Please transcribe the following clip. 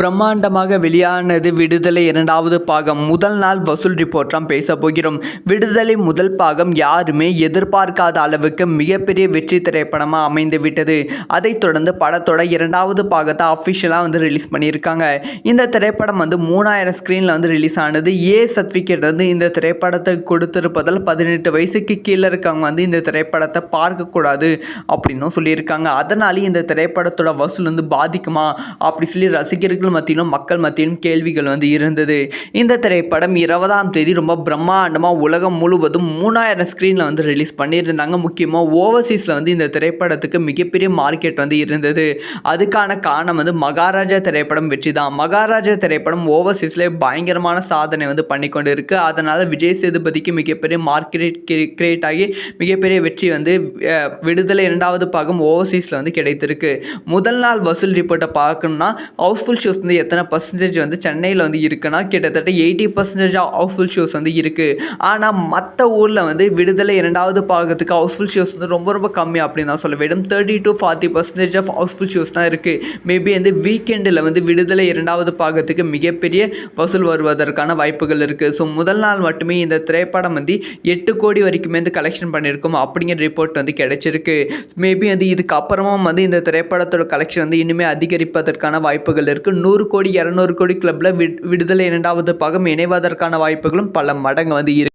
பிரம்மாண்டமாக வெளியானது விடுதலை இரண்டாவது பாகம். முதல் நாள் வசூல் ரிப்போர்ட்லாம் பேச போகிறோம். விடுதலை முதல் பாகம் யாருமே எதிர்பார்க்காத அளவுக்கு மிகப்பெரிய வெற்றி திரைப்படமாக அமைந்து விட்டது அதைத் தொடர்ந்து படத்தோட இரண்டாவது பாகத்தை அஃபிஷியலாக வந்து ரிலீஸ் பண்ணியிருக்காங்க. இந்த திரைப்படம் வந்து மூணாயிரம் ஸ்க்ரீனில் வந்து ரிலீஸ் ஆனது. ஏ சர்டிஃபிகேட் வந்து இந்த திரைப்படத்தை கொடுத்திருப்பதால் பதினெட்டு வயசுக்கு கீழே இருக்கவங்க வந்து இந்த திரைப்படத்தை பார்க்கக்கூடாது அப்படின்னும் சொல்லியிருக்காங்க. அதனாலேயே இந்த திரைப்படத்தோட வசூல் வந்து பாதிக்குமா? அப்படி சொல்லி ரசிகர்கள் மத்தியிலும் மக்கள் மத்தியிலும் கேள்விகள் வந்து இருந்தது. இந்த திரைப்படம் இருபதாம் தேதி ரொம்ப பிரம்மாண்டமாக உலகம் முழுவதும் மூணாயிரம் ஸ்க்ரீனில் வந்து ரிலீஸ் பண்ணியிருந்தாங்க. முக்கியமாக ஓவர்சீஸில் வந்து இந்த திரைப்படத்துக்கு மிகப்பெரிய மார்க்கெட் வந்து இருந்தது. அதுக்கான காரணம் வந்து மகாராஜா திரைப்படம் வெற்றி தான் மகாராஜா திரைப்படம் ஓவர்சீஸில் பயங்கரமான சாதனை வந்து பண்ணி கொண்டு இருக்கு அதனால் விஜய் சேதுபதிக்கு மிகப்பெரிய மார்க்கெட் கிரியேட் ஆகி மிகப்பெரிய வெற்றி வந்து விடுதலை இரண்டாவது பாகம் ஓவர்சீஸில் வந்து கிடைத்திருக்கு. முதல் நாள் வசூல் ரிப்போர்ட்டை பார்க்கணும்னா ஹவுஸ்ஃபுல் ஷோஸ் வந்து எத்தனை பர்சன்டேஜ் வந்து சென்னையில் வந்து இருக்குன்னா கிட்டத்தட்ட எயிட்டி பர்சன்டேஜ் ஹவுஸ்ஃபுல் ஷோஸ் வந்து இருக்குது ஆனால் மற்ற ஊரில் வந்து விடுதலை இரண்டாவது பாகத்துக்கு ஹவுஸ்ஃபுல் ஷோஸ் வந்து ரொம்ப ரொம்ப கம்மி அப்படின்னு தான் சொல்ல வேண்டும் thirty to forty percentage of housefull shows தான் இருக்குது மேபி வந்து வீக்கெண்டில் வந்து விடுதலை இரண்டாவது பாகத்துக்கு மிகப்பெரிய வசூல் வருவதற்கான வாய்ப்புகள் இருக்குது ஸோ முதல் நாள் மட்டுமே இந்த திரைப்படம் வந்து எட்டு கோடி வரைக்குமே வந்து கலெக்ஷன் பண்ணியிருக்கோம் அப்படிங்கிற ரிப்போர்ட் வந்து கிடைச்சிருக்கு. மேபி வந்து இதுக்கப்புறமும் வந்து இந்த திரைப்படத்தோட கலெக்ஷன் வந்து இனிமேல் அதிகரிப்பதற்கான வாய்ப்புகள் இருக்குது நூறு கோடி இரநூறு கோடி கிளப்பில் விடுதலை இரண்டாவது பாகம் இணைவதற்கான வாய்ப்புகளும் பல மடங்கு வந்து இரு